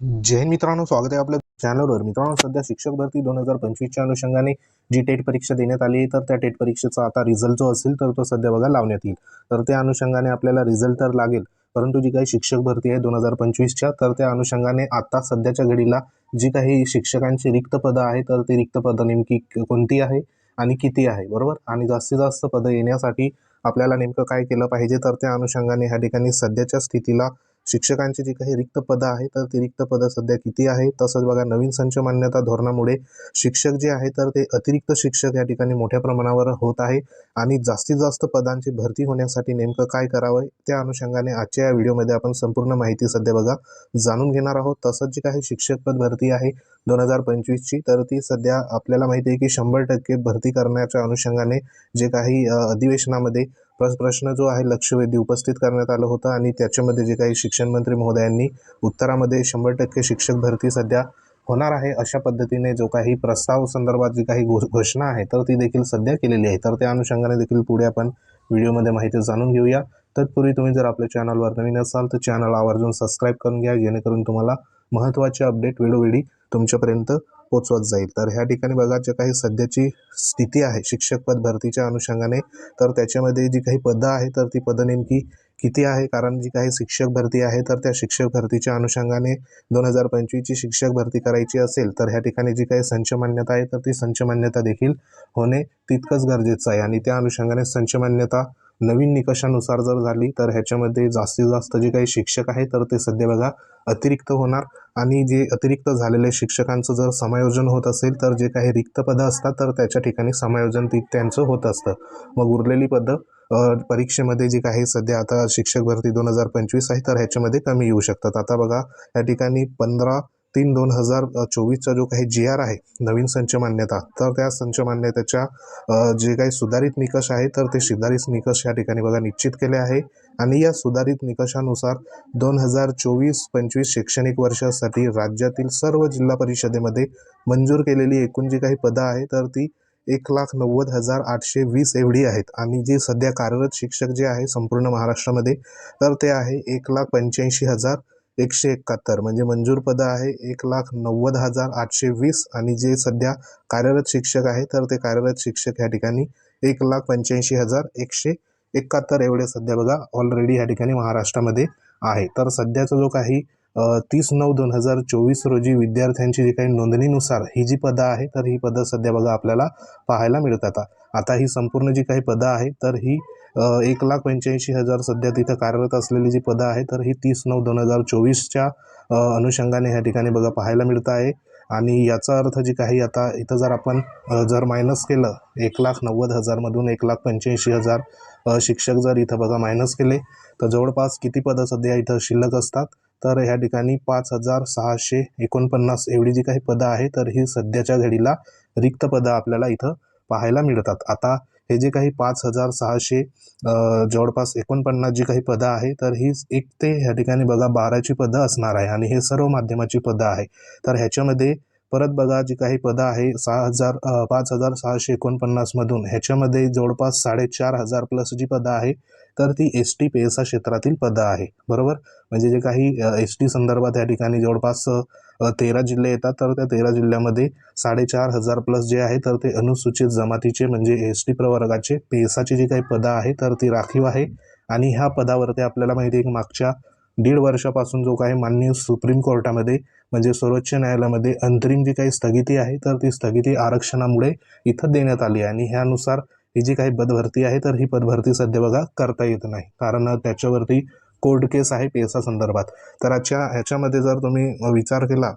जय मित्रांनो स्वागत आहे आपल्या चॅनलवर मित्रांनो सध्या शिक्षक भरती दोन हजार पंचवीसच्या अनुषंगाने जी टेट परीक्षा देण्यात आली आहे तर त्या टेट परीक्षेचा आता रिझल्ट जो असेल तर तो सध्या बघा लावण्यात येईल. तर त्या अनुषंगाने आपल्याला रिझल्ट तर लागेल परंतु जी काही शिक्षक भरती आहे दोन हजार पंचवीसच्या तर त्या अनुषंगाने आता सध्याच्या घडीला जी काही शिक्षकांची रिक्त पदं आहे तर ती रिक्त पदं नेमकी कोणती आहे आणि किती आहे बरोबर? आणि जास्तीत जास्त पदं येण्यासाठी आपल्याला नेमकं काय केलं पाहिजे तर त्या अनुषंगाने ह्या ठिकाणी सध्याच्या स्थितीला शिक्षकांची जी काही रिक्त पदं आहे तर ती रिक्त पदं सध्या किती आहे तसंच बघा नवीन संच मान्यता धोरणामुळे शिक्षक जे आहे तर ते अतिरिक्त शिक्षक या ठिकाणी मोठ्या प्रमाणावर होत आहे. आणि जास्तीत जास्त पदांची भरती होण्यासाठी नेमकं काय करावं? त्या अनुषंगाने आजच्या या व्हिडिओमध्ये आपण संपूर्ण माहिती सध्या बघा जाणून घेणार आहोत. तसंच जी काही शिक्षक पद भरती आहे दोन हजार पंचवीसची तर ती सध्या आपल्याला माहिती आहे की शंभर टक्के भरती करण्याच्या अनुषंगाने जे काही अधिवेशनामध्ये प्रश्न जो आहे लक्षवेधी उपस्थित करण्यात आलं होतं आणि त्याच्यामध्ये जे काही शिक्षण मंत्री महोदयांनी उत्तरामध्ये शंभर टक्के शिक्षक भरती सध्या होणार आहे अशा पद्धतीने जो काही प्रस्ताव संदर्भात जी काही घो- घोषणा आहे तर ती देखील सध्या केलेली आहे. तर त्या अनुषंगाने देखील पुढे आपण व्हिडिओमध्ये माहिती जाणून घेऊया. तत्पूर्वी तुम्ही जर आपल्या चॅनलवर नवीन असाल तर चॅनल आवर्जून सबस्क्राईब करून घ्या जेणेकरून तुम्हाला महत्त्वाचे अपडेट वेळोवेळी तुमच्यापर्यंत पोचवत जाईल. तर ह्या ठिकाणी बघा जे काही सध्याची स्थिती आहे शिक्षक पद भरतीच्या अनुषंगाने तर त्याच्यामध्ये जी काही पदं आहे तर ती पदं नेमकी किती आहे? कारण जी काही शिक्षक भरती आहे तर त्या शिक्षक भरतीच्या अनुषंगाने दोन हजार पंचवीसची शिक्षक भरती करायची असेल तर ह्या ठिकाणी जी काही संच मान्यता आहे तर ती संच मान्यता देखील होणे तितकंच गरजेचं आहे. आणि त्या अनुषंगाने संच मान्यता नवीन निकषानुसार जर झाली तर ह्याच्यामध्ये जास्तीत जास्त जे काही शिक्षक आहे तर ते सध्या बघा अतिरिक्त होणार. आणि जे अतिरिक्त झालेले शिक्षकांचं जर समायोजन होत असेल तर जे काही रिक्त पदं असतात तर त्याच्या ठिकाणी समायोजन ती त्यांचं होत असतं. मग उरलेली पदं परीक्षेमध्ये जी काही सध्या आता शिक्षक भरती दोन हजार पंचवीस आहे तर ह्याच्यामध्ये कमी येऊ शकतात. आता बघा या ठिकाणी पंधरा तीन दोन हजार चोवीसचा जो काही जी आर आहे नवीन संच मान्यता तर त्या संच मान्यतेच्या जे काही सुधारित निकष आहे तर ते सुधारित निकष या ठिकाणी बघा निश्चित केले आहे. आणि या सुधारित निकषानुसार दोन हजार चोवीस पंचवीस शैक्षणिक वर्षासाठी राज्यातील सर्व जिल्हा परिषदेमध्ये मंजूर केलेली एकूण जी काही पदं आहे तर ती एक लाख नव्वद हजार आठशे वीस एवढी आहेत. आणि जे सध्या कार्यरत शिक्षक जे आहे संपूर्ण महाराष्ट्रामध्ये तर ते आहे एक लाख पंच्याऐंशी हजार एकशे एकाहत्तर. म्हणजे मंजूर पदं आहे एक लाख नव्वद हजार आठशे वीस आणि जे सध्या कार्यरत शिक्षक आहे तर ते कार्यरत शिक्षक या ठिकाणी एक लाख पंच्याऐंशी हजार एकशे एकाहत्तर एवढे सध्या बघा ऑलरेडी या ठिकाणी महाराष्ट्रामध्ये आहे. तर सध्याचा जो काही तीस नऊ दोन हजार चोवीस रोजी विद्यार्थ्यांची जी काही नोंदणीनुसार ही जी पदं आहे तर ही पदं सध्या बघा आपल्याला पाहायला मिळतात. आता ही संपूर्ण जी काही पदं आहे तर ही एक लाख पंच्याऐंशी हजार सध्या तिथं कार्यरत असलेली जी पदं आहे तर ही तीस नऊ दोन हजार चोवीसच्या अनुषंगाने ह्या ठिकाणी बघा पाहायला मिळतं आहे. आणि याचा अर्थ जी काही आता इथं जर आपण जर मायनस केलं एक लाख नव्वद हजारमधून एक लाख पंच्याऐंशी हजार शिक्षक जर इथं बघा मायनस केले तर जवळपास किती पदं सध्या इथं शिल्लक असतात? तर ह्या ठिकाणी पाच हजार सहाशे एकोणपन्नास एवढी जी काही पदं आहे तर ही सध्याच्या घडीला रिक्त पदं आपल्याला इथं पाहायला मिळतात. आता हे जे काही पाच हजार सहाशे जवळपास एकोणपन्नास जी काही पदं आहे तर ही एक ते ह्या ठिकाणी बघा बाराची पदं असणार आहे. आणि हे सर्व माध्यमाची पदं आहे. तर ह्याच्यामध्ये परत बघा जी काही पदं आहे सहा हजार पाच हजार सहाशे एकोणपन्नासमधून ह्याच्यामध्ये जवळपास साडेचार हजार प्लस जी पदं आहे तर ती एस टी पी एस क्षेत्रातील पदं आहे. बरोबर? म्हणजे जे काही एस टी संदर्भात या ठिकाणी जवळपास तेरा जिल्हे येतात तर त्या तेरा जिल्ह्यामध्ये साडेचार हजार प्लस जे आहे तर ते अनुसूचित जमातीचे म्हणजे एस टी प्रवर्गाचे पेसाची जी काही पदं आहे तर ती राखीव आहे. आणि ह्या पदावरती आपल्याला माहिती आहे की मागच्या दीड वर्षापासून जो काही माननीय सुप्रीम कोर्टामध्ये म्हणजे सर्वोच्च न्यायालयामध्ये अंतरिम जी काही स्थगिती आहे तर ती स्थगिती आरक्षणामुळे इथं देण्यात आली आहे. आणि ह्यानुसार ही जी काही पदभरती आहे तर ही पदभरती सध्या बघा करता येत नाही. कारण त्याच्यावरती कोर्ट केस आहे पेसा संदर्भात. तर आजच्या ह्याच्यामध्ये जर तुम्ही विचार केला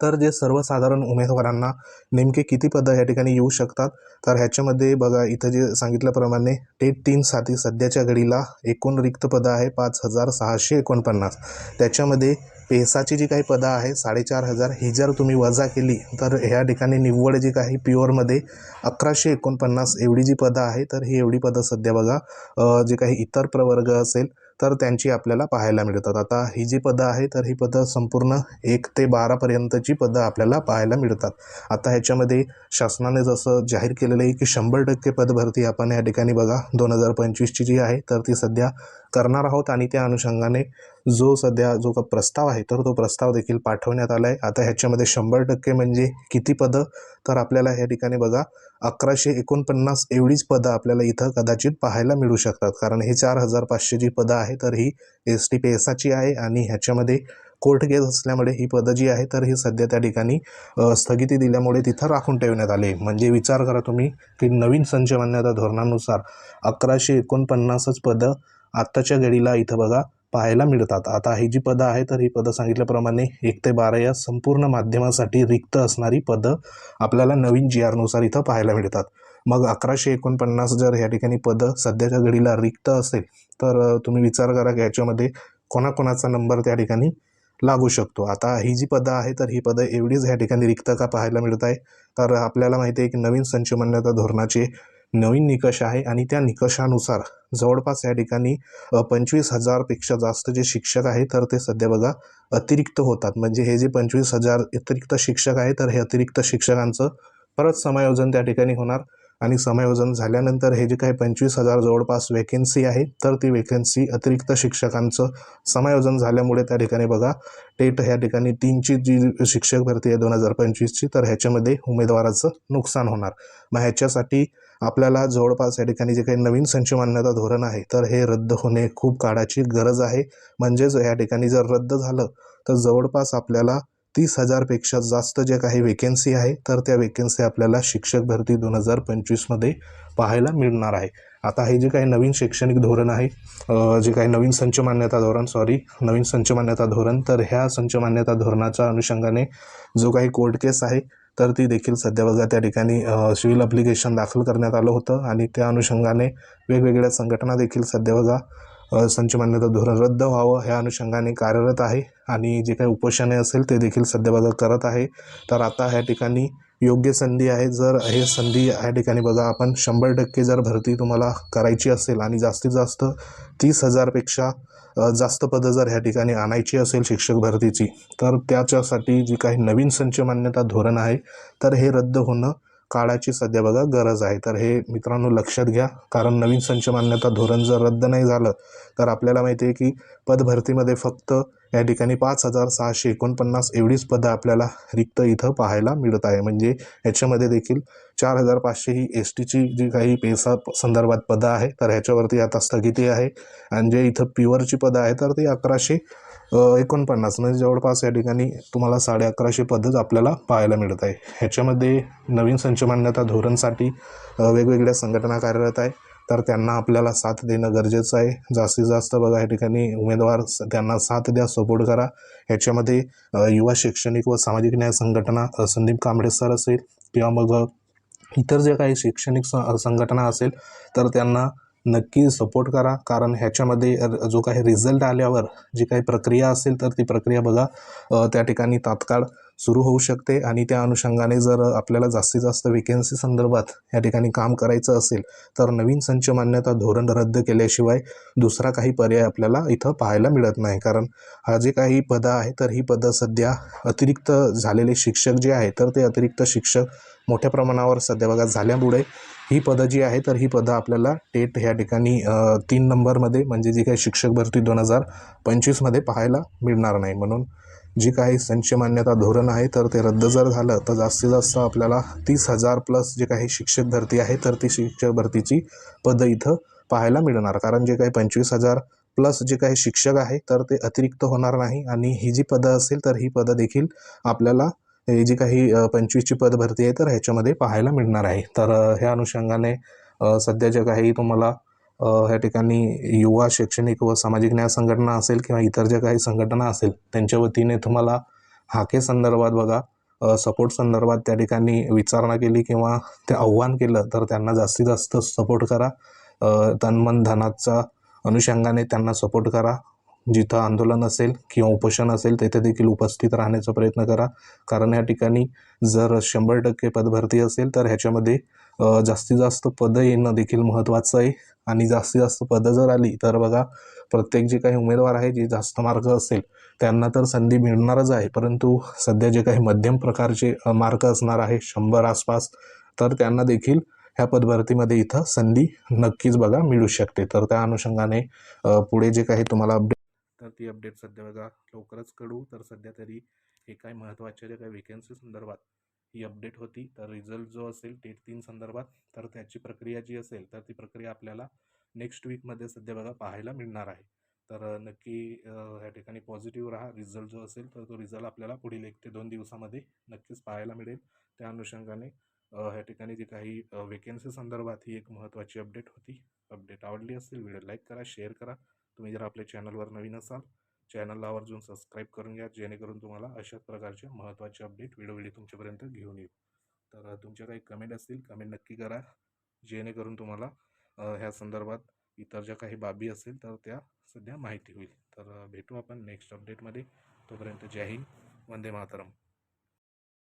तर जे सर्वसाधारण उमेदवारांना नेमके किती पदं या ठिकाणी येऊ शकतात तर ह्याच्यामध्ये बघा इथं जे सांगितल्याप्रमाणे टेट तीन साठी सध्याच्या घडीला एकूण रिक्त पदं आहे पाच हजार सहाशे एकोणपन्नास. त्याच्यामध्ये पेसाची जी काही पदं आहे साडेचार हजार ही जर तुम्ही वजा केली तर ह्या ठिकाणी निव्वळ जी काही प्युअरमध्ये अकराशे एकोणपन्नास एवढी जी पदं आहे तर ही एवढी पदं सध्या बघा जे काही इतर प्रवर्ग असेल तर त्यांची आपल्याला पाहायला मिळतात. आता ही जी पदं आहे तर ही पदं संपूर्ण एक ते बारापर्यंतची पदं आपल्याला पाहायला मिळतात. आता ह्याच्यामध्ये शासनाने जसं जाहीर केलेलं आहे की शंभर टक्के पदभरती आपण या ठिकाणी बघा. दोन हजार पंचवीसची जी आहे तर ती सध्या करणार आहोत आणि त्या अनुषंगाने जो सध्या जो का प्रस्ताव आहे तर तो प्रस्ताव देखील पाठवण्यात आला आहे आता ह्याच्यामध्ये शंभर टक्के म्हणजे किती पदं? तर आपल्याला ह्या ठिकाणी बघा अकराशे एकोणपन्नास एवढीच पदं आपल्याला इथं कदाचित पाहायला मिळू शकतात. कारण हे चार हजार पाचशे जी पदं आहे तर ही एस टी पी आहे आणि ह्याच्यामध्ये कोर्ट केस असल्यामुळे ही पदं जी आहे तर ही सध्या त्या ठिकाणी स्थगिती दिल्यामुळे तिथं राखून ठेवण्यात आले. म्हणजे विचार करा तुम्ही की नवीन संच मान्यता धोरणानुसार अकराशे एकोणपन्नासच पदं आत्ताच्या घडीला इथं बघा पाहायला मिळतात. आता ही जी पदं आहे तर ही पदं सांगितल्याप्रमाणे एक ते बारा या संपूर्ण माध्यमासाठी रिक्त असणारी पदं आपल्याला नवीन जी आरनुसार इथं पाहायला मिळतात. मग अकराशे एकोणपन्नास जर ह्या ठिकाणी पदं सध्याच्या घडीला रिक्त असेल तर तुम्ही विचार करा की याच्यामध्ये कोणाकोणाचा नंबर त्या ठिकाणी लागू शकतो. आता ही जी पदं आहे तर ही पदं एवढीच ह्या ठिकाणी रिक्त का पाहायला मिळत आहे तर आपल्याला माहिती आहे की नवीन संचमान्यता धोरणाचे नवीन निकष आहे आणि त्या निकषानुसार जवळपास या ठिकाणी पंचवीस हजारपेक्षा जास्त जे शिक्षक आहे तर ते सध्या बघा अतिरिक्त होतात. म्हणजे हे जे पंचवीस हजार अतिरिक्त शिक्षक आहे तर हे अतिरिक्त शिक्षकांचं परत समायोजन त्या ठिकाणी होणार. आणि समायोजन झाल्यानंतर हे जे काही पंचवीस हजार जवळपास वेकेन्सी आहे तर ती वेकेन्सी अतिरिक्त शिक्षकांचं समायोजन झाल्यामुळे त्या ठिकाणी बघा टेट ह्या ठिकाणी तीनची जी शिक्षक भरती आहे दोन हजार पंचवीसची तर ह्याच्यामध्ये उमेदवाराचं नुकसान होणार. मग ह्याच्यासाठी आपल्याला जवळपास या ठिकाणी जे काही नवीन संच मान्यता धोरण आहे तर हे रद्द होणे खूप काळाची गरज आहे. म्हणजेच या ठिकाणी जर रद्द झालं तर जवळपास आपल्याला तीस हजारपेक्षा जास्त जे काही वेकेन्सी आहे तर त्या वेकेन्सी आपल्याला शिक्षक भरती दोन हजार पंचवीसमध्ये पाहायला मिळणार आहे. आता हे जे काही नवीन शैक्षणिक धोरण आहे जे काही नवीन संच मान्यता धोरण सॉरी नवीन संच मान्यता धोरण तर ह्या संच मान्यता धोरणाच्या अनुषंगाने जो काही कोर्ट केस आहे तर ती देखील सध्या बघा त्या ठिकाणी सिव्हिल अप्लिकेशन दाखल करण्यात आलं होतं. आणि त्या अनुषंगाने वेगवेगळ्या संघटना देखील सध्या बघा संच मान्यता धोरण रद्द व्हावं ह्या अनुषंगाने कार्यरत आहे आणि जे काही उपोषणे असेल ते देखील सध्या बघा करत आहे. तर आता ह्या ठिकाणी योग्य संधी आहे. जर हे संधी ह्या ठिकाणी बघा आपण शंभर टक्के जर भरती तुम्हाला करायची असेल आणि जास्तीत जास्त तीस हजारपेक्षा जास्त पदं जर ह्या ठिकाणी आणायची असेल शिक्षक भरतीची तर त्याच्यासाठी जी काही नवीन संच मान्यता धोरण आहे तर हे रद्द होणं काळाची सध्या बघा गरज आहे. तर हे मित्रांनो लक्षात घ्या. कारण नवीन संच मान्यता धोरण जर रद्द नाही झालं तर आपल्याला माहिती आहे की पदभरतीमध्ये फक्त या ठिकाणी पाच हजार सहाशे एकोणपन्नास एवढीच पदं आपल्याला रिक्त इथं पाहायला मिळत आहे. म्हणजे याच्यामध्ये देखील चार हजार पाचशे ही एस टीची जी काही पेसा संदर्भात पदं आहे तर ह्याच्यावरती आता स्थगिती आहे. आणि जे इथं प्युअरची पदं आहे तर ती अकराशे एकोणपन्नास म्हणजे जवळपास या ठिकाणी तुम्हाला साडे अकराशे पदच आपल्याला पाहायला मिळत आहे. ह्याच्यामध्ये नवीन संच मान्यता धोरणसाठी वेगवेगळ्या संघटना कार्यरत आहे. तर त्यांना आपल्याला साथ देणं गरजेचं आहे. जास्तीत जास्त बघा या ठिकाणी उमेदवार त्यांना साथ द्या सपोर्ट करा. ह्याच्यामध्ये युवा शैक्षणिक व सामाजिक न्याय संघटना संदीप कांबळे सर असेल किंवा मग इतर जे काही शैक्षणिक स संघटना असेल तर त्यांना नक्की सपोर्ट करा. कारण ह्याच्यामध्ये जो काही रिझल्ट आल्यावर जी काही प्रक्रिया असेल तर ती प्रक्रिया बघा त्या ठिकाणी तात्काळ सुरू होऊ शकते. आणि त्या अनुषंगाने जर आपल्याला जास्तीत जास्त वेकेन्सी संदर्भात या ठिकाणी काम करायचं असेल तर नवीन संच मान्यता धोरण रद्द केल्याशिवाय दुसरा काही पर्याय आपल्याला इथं पाहायला मिळत नाही. कारण हा जे काही पदं आहे तर ही पदं सध्या अतिरिक्त झालेले शिक्षक जे आहे तर ते अतिरिक्त शिक्षक मोठ्या प्रमाणावर सध्या बघा झाल्यामुळे ही पदं जी आहे तर ही पदं आपल्याला टेट ह्या ठिकाणी तीन नंबरमध्ये म्हणजे जी काही शिक्षक भरती दोन हजार पंचवीसमध्ये पाहायला मिळणार नाही. म्हणून जी काही संचमान्यता धोरण आहे तर ते रद्द जर झालं तर जास्तीत जास्त आपल्याला तीस हजार प्लस जे काही शिक्षक भरती आहे तर ती शिक्षक भरतीची पदं इथं पाहायला मिळणार. कारण जे काही पंचवीस हजार प्लस जे काही शिक्षक आहे तर ते अतिरिक्त होणार नाही. आणि ही जी पदं असेल तर ही पदं देखील आपल्याला हे जी काही पंचवीसची पद भरती आहे तर ह्याच्यामध्ये पाहायला मिळणार आहे. तर ह्या अनुषंगाने सध्या जे काही तुम्हाला ह्या ठिकाणी युवा शैक्षणिक व सामाजिक न्याय संघटना असेल किंवा इतर ज्या काही संघटना असेल त्यांच्या वतीने तुम्हाला हाके संदर्भात बघा सपोर्ट संदर्भात त्या ठिकाणी विचारणा केली किंवा ते आव्हान केलं तर त्यांना जास्तीत जास्त सपोर्ट करा. तन तनमन धनाचा अनुषंगाने त्यांना सपोर्ट करा. जिथं आंदोलन असेल किंवा उपोषण असेल तेथे देखील उपस्थित राहण्याचा प्रयत्न करा. कारण या ठिकाणी जर शंभर टक्के पदभरती असेल तर ह्याच्यामध्ये जास्तीत जास्त पदं येणं देखील महत्त्वाचं आहे. आणि जास्तीत जास्त पदं जर आली तर बघा प्रत्येक जे काही उमेदवार आहे जे जास्त मार्ग असेल त्यांना तर संधी मिळणारच आहे. परंतु सध्या जे काही मध्यम प्रकारचे मार्ग मार्क असणार आहे शंभर आसपास तर त्यांना देखील ह्या पदभरतीमध्ये इथं संधी नक्कीच बघा मिळू शकते. तर त्या अनुषंगाने पुढे जे काही तुम्हाला अपडेट तर ती अपडेट सध्या बघा लवकरच कळू तर सध्या तरी हे काय महत्त्वाच्या ज्या काही वेकन्सी संदर्भात ही अपडेट होती तर रिझल्ट जो असेल टेट तीन संदर्भात तर त्याची प्रक्रिया जी असेल तर ती प्रक्रिया आपल्याला नेक्स्ट वीकमध्ये सध्या बघा पाहायला मिळणार आहे. तर नक्की ह्या या ठिकाणी पॉझिटिव्ह राहा. रिझल्ट जो असेल तर तो रिझल्ट आपल्याला पुढील एक ते दोन दिवसामध्ये नक्कीच पाहायला मिळेल. त्या अनुषंगाने ह्या ठिकाणी जी काही वेकेन्सी संदर्भात ही एक महत्त्वाची अपडेट होती. अपडेट आवडली असेल व्हिडिओ लाईक करा शेअर करा. तुम्ही जर आपल्या चॅनलवर नवीन असाल चॅनलला आवर्जून सबस्क्राईब करून घ्या जेणेकरून तुम्हाला अशाच प्रकारचे महत्त्वाचे अपडेट वेळोवेळी तुमच्यापर्यंत घेऊन येऊ तर तुमच्या काही कमेंट असतील कमेंट नक्की करा. जेणेकरून तुम्हाला ह्या संदर्भात इतर ज्या काही बाबी असेल तर त्या सध्या माहिती होईल. तर भेटू आपण नेक्स्ट अपडेटमध्ये तोपर्यंत जय हिंद. वंदे मातरम.